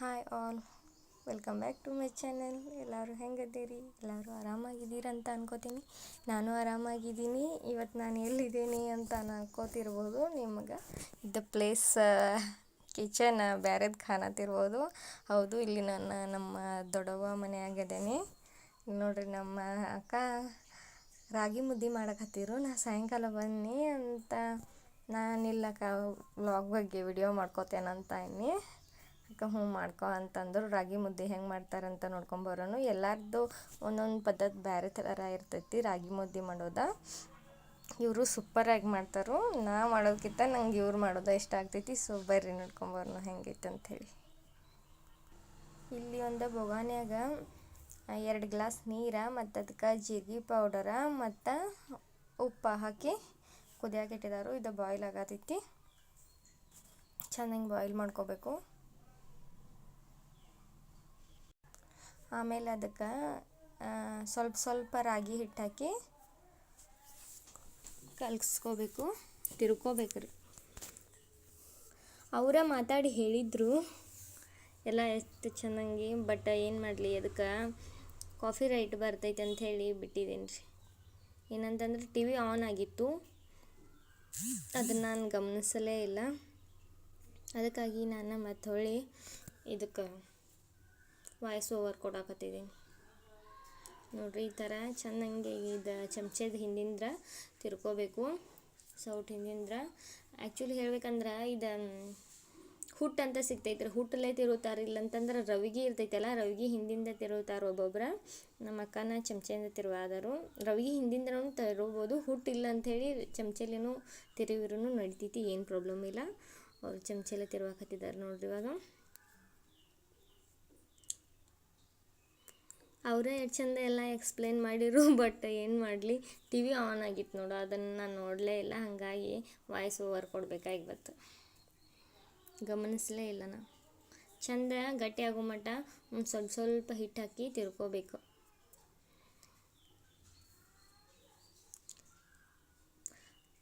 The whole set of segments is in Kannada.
Hi all welcome back to my channel ಎಲ್ಲರೂ ಹೆಂಗದ್ದೀರಿ? ಎಲ್ಲರೂ ಆರಾಮಾಗಿದ್ದೀರಂತ ಅನ್ಕೋತೀನಿ. ನಾನು ಆರಾಮಾಗಿದ್ದೀನಿ. ಇವತ್ತು ನಾನು ಎಲ್ಲಿದ್ದೀನಿ ಅಂತ ಅನ್ಕೋತಿರ್ಬೋದು ನಿಮಗೆ. ದ ಪ್ಲೇಸ್ ಕಿಚನ್ ಬ್ಯಾರೆದು ಕಾಣತಿರ್ಬೋದು. ಹೌದು, ಇಲ್ಲಿ ನನ್ನ ನಮ್ಮ ದೊಡ್ಡವ್ವ ಮನೆಯಾಗಿದ್ದೀನಿ. ನೋಡ್ರಿ ನಮ್ಮ ಅಕ್ಕ ರಾಗಿ ಮುದ್ದೆ ಮಾಡಕತ್ತಿರು ನಾ ಸಾಯಂಕಾಲ ಬನ್ನಿ ಅಂತ ನಾನು ಇಲ್ಲಕ್ಕ ವ್ಲಾಗ್ ಬಗ್ಗೆ ವಿಡಿಯೋ ಮಾಡ್ಕೋತೇನಂತ ಇನ್ನಿ ಅಕ್ಕ ಹ್ಞೂ ಮಾಡ್ಕೊ ಅಂತಂದ್ರು ರಾಗಿ ಮುದ್ದೆ ಹೆಂಗೆ ಮಾಡ್ತಾರಂತ ನೋಡ್ಕೊಂಬರೋನು ಎಲ್ಲರದ್ದು ಒಂದೊಂದು ಪದ್ಧತಿ ಬೇರೆ ಥರ ಇರ್ತೈತಿ ರಾಗಿ ಮುದ್ದೆ ಮಾಡೋದು. ಇವರು ಸೂಪರಾಗಿ ಮಾಡ್ತಾರು. ನಾ ಮಾಡೋದಕ್ಕಿಂತ ನಂಗೆ ಇವ್ರು ಮಾಡೋದು ಇಷ್ಟ ಆಗ್ತೈತಿ. ಸೊ ಬರ್ರಿ ನೋಡ್ಕೊಂಬರೋನು ಹೆಂಗೈತೆ ಅಂಥೇಳಿ ಇಲ್ಲಿ ಒಂದು ಬೊಗಾನ್ಯಾಗ ಎರಡು ಗ್ಲಾಸ್ ನೀರು ಮತ್ತು ಅದಕ್ಕೆ ಜೀರಿಗೆ ಪೌಡರ ಮತ್ತು ಉಪ್ಪು ಹಾಕಿ ಕುದಿಯಾಕಿಟ್ಟಿದ್ದಾರೆ ಇದು ಬಾಯ್ಲ್ ಆಗತೈತಿ. ಚೆನ್ನಾಗಿ ಬಾಯ್ಲ್ ಮಾಡ್ಕೋಬೇಕು. ಆಮೇಲೆ ಅದಕ್ಕೆ ಸ್ವಲ್ಪ ಸ್ವಲ್ಪ ರಾಗಿ ಹಿಟ್ಟು ಹಾಕಿ ಕಲ್ಸ್ಕೋಬೇಕು ತಿರ್ಕೋಬೇಕು ರೀ ಅವರ ಮಾತಾಡಿ ಹೇಳಿದರು, ಎಲ್ಲ ಎಷ್ಟು ಚೆನ್ನಾಗಿ, ಬಟ್ ಏನು ಮಾಡಲಿ, ಅದಕ್ಕೆ ಕಾಫಿ ರೈಟ್ ಬರ್ತೈತೆ ಅಂತ ಹೇಳಿ ಬಿಟ್ಟಿದ್ದೀನಿ ರೀ. ಏನಂತಂದ್ರೆ ಟಿ ವಿ ಆನ್ ಆಗಿತ್ತು, ಅದನ್ನು ನಾನು ಗಮನಿಸಲೇ ಇಲ್ಲ. ಅದಕ್ಕಾಗಿ ನಾನು ಮತ್ತೆ ಹೊಳ್ಳಿ ಇದಕ್ಕೆ ವಾಯ್ಸ್ ಓವರ್ ಕೊಡಾಕತ್ತಿದ್ದೀನಿ ನೋಡಿರಿ, ಈ ಥರ ಚೆನ್ನಾಗಿ ಇದು ಚಮಚದ ಹಿಂದಿಂದ ತಿರ್ಕೋಬೇಕು, ಸೌಟ್ ಹಿಂದಿಂದ ಆ್ಯಕ್ಚುಲಿ ಹೇಳ್ಬೇಕಂದ್ರೆ ಇದು ಹುಟ್ಟು ಅಂತ ಸಿಗ್ತೈತೆ ರೀ ಹುಟ್ಟಲ್ಲೇ ತಿರುತ್ತಾರೆ ಇಲ್ಲಂತಂದ್ರೆ ರವಿಗೆ ಇರ್ತೈತಲ್ಲ, ರವಿಗೆ ಹಿಂದಿಂದ ತಿರುತ್ತಾರೆ ಒಬ್ಬೊಬ್ರು. ನಮ್ಮ ಅಕ್ಕನ ಚಮಚೆಯಿಂದ ತಿರುವಾದರು. ರವಿಗೆ ಹಿಂದಿಂದನೂ ತಿರುಬೋದು ಹುಟ್ಟಿಲ್ಲ ಅಂಥೇಳಿ ಚಮಚೆಲೇನು ತಿರುವಿರೂ ನಡಿತೈತಿ, ಏನು ಪ್ರಾಬ್ಲಮ್ ಇಲ್ಲ. ಅವ್ರು ಚಮಚೆಲ್ಲ ತಿರುವಾಕತ್ತಿದ್ದಾರೆ ನೋಡ್ರಿ ಇವಾಗ. ಅವರೇ ಎಷ್ಟು ಚಂದ ಎಲ್ಲ ಎಕ್ಸ್ಪ್ಲೇನ್ ಮಾಡಿರು ಬಟ್ ಏನು ಮಾಡಲಿ? ಟಿ ವಿ ಆನ್ ಆಗಿತ್ತು ನೋಡು, ಅದನ್ನು ನಾನು ನೋಡಲೇ ಇಲ್ಲ, ಹಾಗಾಗಿ ವಾಯ್ಸ್ ಓವರ್ ಕೊಡಬೇಕಾಗಿ ಬಂತು. ಗಮನಿಸಲೇ ಇಲ್ಲ ನಾ ಚಂದ ಗಟ್ಟಿಯಾಗೋ ಮಟ್ಟ ಒಂದು ಸ್ವಲ್ಪ ಸ್ವಲ್ಪ ಹಿಟ್ಟು ಹಾಕಿ ತಿರ್ಕೋಬೇಕು.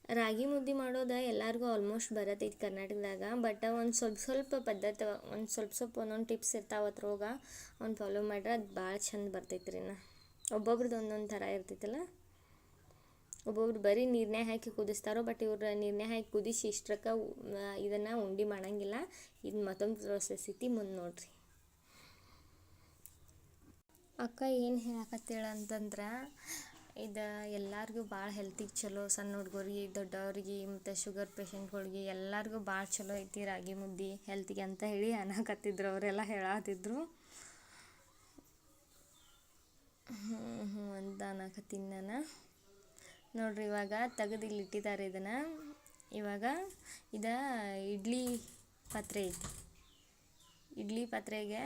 ರಾಗಿ ಮುದ್ದೆ ಮಾಡೋದು ಎಲ್ಲರಿಗೂ ಆಲ್ಮೋಸ್ಟ್ ಬರತ್ತೈತಿ ಕರ್ನಾಟಕದಾಗ ಬಟ್ ಒಂದು ಸ್ವಲ್ಪ ಸ್ವಲ್ಪ ಪದ್ಧತಿ, ಒಂದು ಸ್ವಲ್ಪ ಸ್ವಲ್ಪ ಒಂದೊಂದು ಟಿಪ್ಸ್ ಇರ್ತಾವೆ ಅದ್ರೊಳಗೆ ಅವ್ನು ಫಾಲೋ ಮಾಡ್ರೆ ಅದು ಭಾಳ ಚಂದ ಬರ್ತೈತಿ ರೀ ನಾ ಒಬ್ಬೊಬ್ರದ್ದು ಒಂದೊಂದು ಥರ ಇರ್ತೈತಲ್ಲ? ಒಬ್ಬೊಬ್ರು ಬರೀ ನೀರನ್ನೇ ಹಾಕಿ ಕುದಿಸ್ತಾರೋ ಬಟ್ ಇವ್ರು ನೀರನ್ನೇ ಹಾಕಿ ಕುದಿಸಿ ಇಷ್ಟಕ್ಕೆ ಇದನ್ನು ಉಂಡೆ ಮಾಡಂಗಿಲ್ಲ. ಇದು ಮತ್ತೊಂದು ಪ್ರೊಸೆಸ್ ಐತಿ ಮುಂದೆ ನೋಡ್ರಿ. ಅಕ್ಕ ಏನು ಹೇಳಕತ್ತೇಳ ಅಂತಂದ್ರೆ ಇದು ಎಲ್ಲರಿಗೂ ಭಾಳ ಹೆಲ್ತಿಗೆ ಚಲೋ ಸಣ್ಣ ಹುಡುಗರಿಗೆ, ದೊಡ್ಡವ್ರಿಗೆ, ಮತ್ತು ಶುಗರ್ ಪೇಷಂಟ್ಗಳಿಗೆ ಎಲ್ಲರಿಗೂ ಭಾಳ ಚಲೋ ಐತಿ ರಾಗಿ ಮುದ್ದೆ ಹೆಲ್ತಿಗೆ ಅಂತ ಹೇಳಿ ಅನ್ನಕತ್ತಿದ್ರು ಅವರೆಲ್ಲ ಹೇಳತ್ತಿದ್ರು ಹ್ಞೂ ಅಂತ ಅನ್ನಕತ್ತೀನಿ ನಾನು. ನೋಡ್ರಿ ಇವಾಗ ತೆಗೆದು ಇಲ್ಲಿ ಇಟ್ಟಿದ್ದಾರೆ ಇದನ್ನು. ಇವಾಗ ಇದು ಇಡ್ಲಿ ಪಾತ್ರೆ ಐತಿ. ಇಡ್ಲಿ ಪಾತ್ರೆಗೆ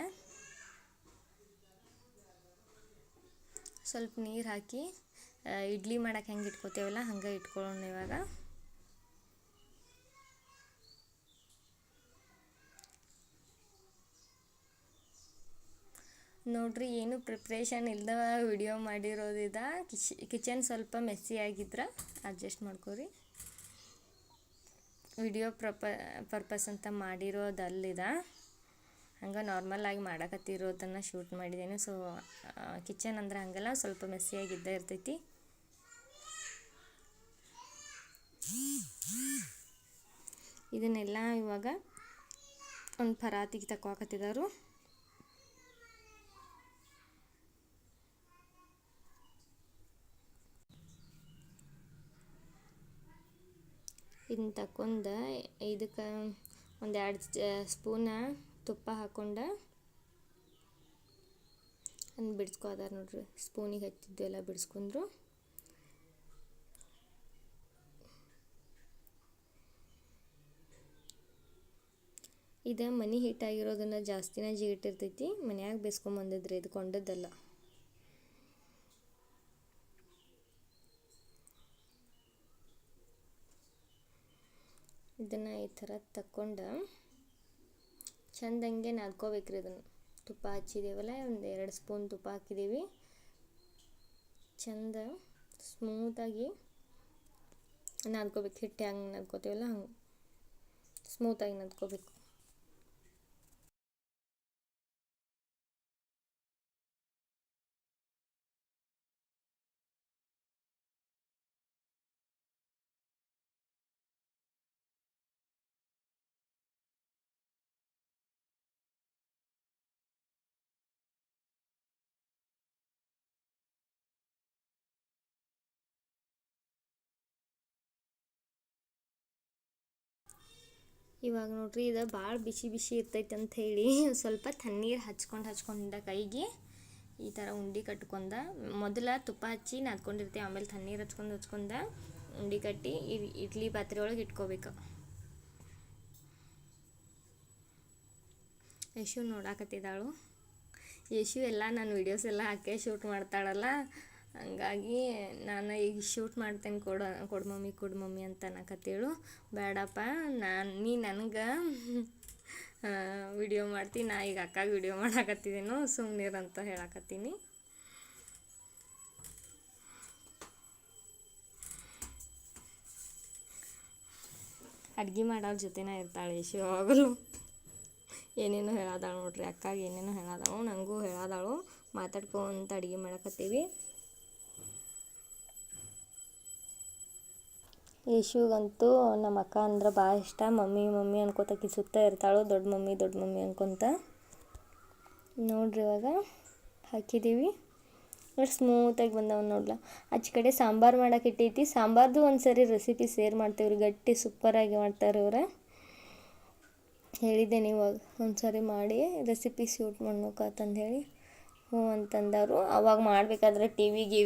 ಸ್ವಲ್ಪ ನೀರು ಹಾಕಿ ಇಡ್ಲಿ ಮಾಡಕ್ಕೆ ಹೆಂಗೆ ಇಟ್ಕೋತೇವಲ್ಲ ಹಂಗೆ ಇಟ್ಕೊಳ್ಳೋಣ ಇವಾಗ. ನೋಡ್ರಿ, ಏನು ಪ್ರಿಪ್ರೇಷನ್ ಇಲ್ದ ವಿಡಿಯೋ ಮಾಡಿರೋದಿದ. ಕಿಚ್ ಕಿಚನ್ ಸ್ವಲ್ಪ ಮೆಸ್ಸಿ ಆಗಿದ್ರೆ ಅಡ್ಜಸ್ಟ್ ಮಾಡ್ಕೊರಿ. ವಿಡಿಯೋ ಪ್ರಪ ಪರ್ಪಸ್ ಅಂತ ಮಾಡಿರೋದಲ್ಲಿದ. ಹಂಗೆ ನಾರ್ಮಲಾಗಿ ಮಾಡಕತ್ತಿರೋದನ್ನು ಶೂಟ್ ಮಾಡಿದ್ದೇನೆ ಸೊ ಕಿಚನ್ ಅಂದ್ರೆ ಹಂಗಲ್ಲ ಸ್ವಲ್ಪ ಮೆಸ್ಸಿಯಾಗಿದ್ದೇ ಇರ್ತೈತಿ. ಇದನ್ನೆಲ್ಲ ಇವಾಗ ಒಂದು ಪರಾತಿಗೆ ತಕ್ಕೋಕತ್ತಿದ್ದಾರು ಇದನ್ನ ತಕ್ಕೊಂಡು ಇದಕ್ಕೆ ಒಂದು ಎರಡು ಸ್ಪೂನ ತುಪ್ಪ ಹಾಕ್ಕೊಂಡು ಅದನ್ನ ಬಿಡಿಸ್ಕೋದಾರ ನೋಡ್ರಿ. ಸ್ಪೂನಿಗೆ ಹಚ್ಚಿದ್ದು ಎಲ್ಲ ಬಿಡಿಸ್ಕೊಂಡ್ರು ಇದು ಮನೆ ಹಿಟ್ಟಾಗಿರೋದನ್ನು ಜಾಸ್ತಿನ ಜಿಗಿಟ್ಟಿರ್ತೈತಿ ಮನ್ಯಾಗ ಬೇಸ್ಕೊಂಬಂದಿದ್ರಿ ಇದು ಕೊಂಡದ್ದಲ್ಲ. ಇದನ್ನು ಈ ಥರ ತಕ್ಕೊಂಡು ಚಂದಂಗೆ ನಾದ್ಕೋಬೇಕ್ರಿ ಇದನ್ನು. ತುಪ್ಪ ಹಚ್ಚಿದೇವಲ್ಲ, ಒಂದು ಎರಡು ಸ್ಪೂನ್ ತುಪ್ಪ ಹಾಕಿದ್ದೀವಿ ಚಂದ ಸ್ಮೂತಾಗಿ ನಾದ್ಕೋಬೇಕು ಹಿಟ್ಟೆ ಹೆಂಗೆ ನಾದ್ಕೋತೀವಲ್ಲ ಹಂಗೆ. ಸ್ಮೂತಾಗಿ ನಾದ್ಕೋಬೇಕು. ಇವಾಗ ನೋಡ್ರಿ ಇದು ಭಾಳ ಬಿಸಿ ಬಿಸಿ ಇರ್ತೈತೆ ಅಂತ ಹೇಳಿ ಸ್ವಲ್ಪ ತಣ್ಣೀರು ಹಚ್ಕೊಂಡು ಹಚ್ಕೊಂಡ ಕೈಗೆ ಈ ಥರ ಉಂಡಿ ಕಟ್ಕೊಂಡ. ಮೊದಲ ತುಪ್ಪ ಹಚ್ಚಿ ನಾದ್ಕೊಂಡಿರ್ತೀವಿ ಆಮೇಲೆ ತಣ್ಣೀರು ಹಚ್ಕೊಂಡು ಹಚ್ಕೊಂಡ ಉಂಡಿ ಕಟ್ಟಿ ಇಡ್ಲಿ ಪಾತ್ರೆ ಒಳಗೆ ಇಟ್ಕೋಬೇಕು. ಯಶು ನೋಡಾಕತ್ತಿದ್ದಾಳು ಯಶು ಎಲ್ಲ ನಾನು ವಿಡಿಯೋಸ್ ಎಲ್ಲ ಹಾಕಿ ಶೂಟ್ ಮಾಡ್ತಾಳಲ್ಲ. ಹಂಗಾಗಿ ನಾನು ಈಗ ಶೂಟ್ ಮಾಡ್ತೇನೆ ಕೊಡ, ಕೊಡು ಮಮ್ಮಿ ಕೊಡು ಮಮ್ಮಿ ಅಂತ ಅನ್ನಕತ್ತೇಳು ಬೇಡಪ್ಪ, ನಾನು, ನೀ ನನಗೆ ವಿಡಿಯೋ ಮಾಡ್ತೀನಿ ನಾ ಈಗ ಅಕ್ಕಾಗ ವಿಡಿಯೋ ಮಾಡಾಕತ್ತಿದ್ದೇನು ಸುಮ್ಮನಿರಂತ ಹೇಳಾಕತ್ತೀನಿ. ಅಡ್ಗೆ ಮಾಡೋರ ಜೊತೆನೇ ಇರ್ತಾಳೆ ಯಶು ಯಾವಾಗಲೂ ಏನೇನೋ ಹೇಳಾದಾಳು ನೋಡ್ರಿ, ಅಕ್ಕಾಗ ಏನೇನೋ ಹೇಳಾದಾಳು ನನಗೂ ಹೇಳದಾಳು. ಮಾತಾಡ್ಕೊಂತ ಅಡುಗೆ ಮಾಡಕತ್ತೀವಿ. ಯಶುಗಂತೂ ನಮ್ಮ ಅಕ್ಕ ಅಂದ್ರೆ ಭಾಳ ಇಷ್ಟ. ಮಮ್ಮಿ ಮಮ್ಮಿ ಅನ್ಕೋತ ಸುತ್ತ ಇರ್ತಾಳು. ದೊಡ್ಡ ಮಮ್ಮಿ ದೊಡ್ಡ ಮಮ್ಮಿ ಅನ್ಕೊತ ನೋಡ್ರಿ ಇವಾಗ ಹಾಕಿದ್ದೀವಿ ಎಷ್ಟು ಸ್ಮೂತಾಗಿ ಬಂದವ ನೋಡ್ಲ. ಆಚೆ ಕಡೆ ಸಾಂಬಾರು ಮಾಡೋಕೆ ಇಟ್ಟೈತಿ. ಸಾಂಬಾರ್ದು ಒಂದು ಸರಿ ರೆಸಿಪಿ ಶೇರ್ ಮಾಡ್ತೇವ್ರಿ ಗಟ್ಟಿ ಸೂಪರಾಗಿ ಮಾಡ್ತಾರೆ ಇವ್ರು ಹೇಳಿದ್ದೇನೆ ಇವಾಗ ಒಂದು ಸರಿ ಮಾಡಿ ರೆಸಿಪಿ ಶೂಟ್ ಮಾಡ್ಬೇಕಂತಂದು ಹೇಳಿ ಹ್ಞೂ ಅಂತಂದವರು. ಅವಾಗ ಮಾಡಬೇಕಾದ್ರೆ ಟಿ ವಿ ಗಿವಿ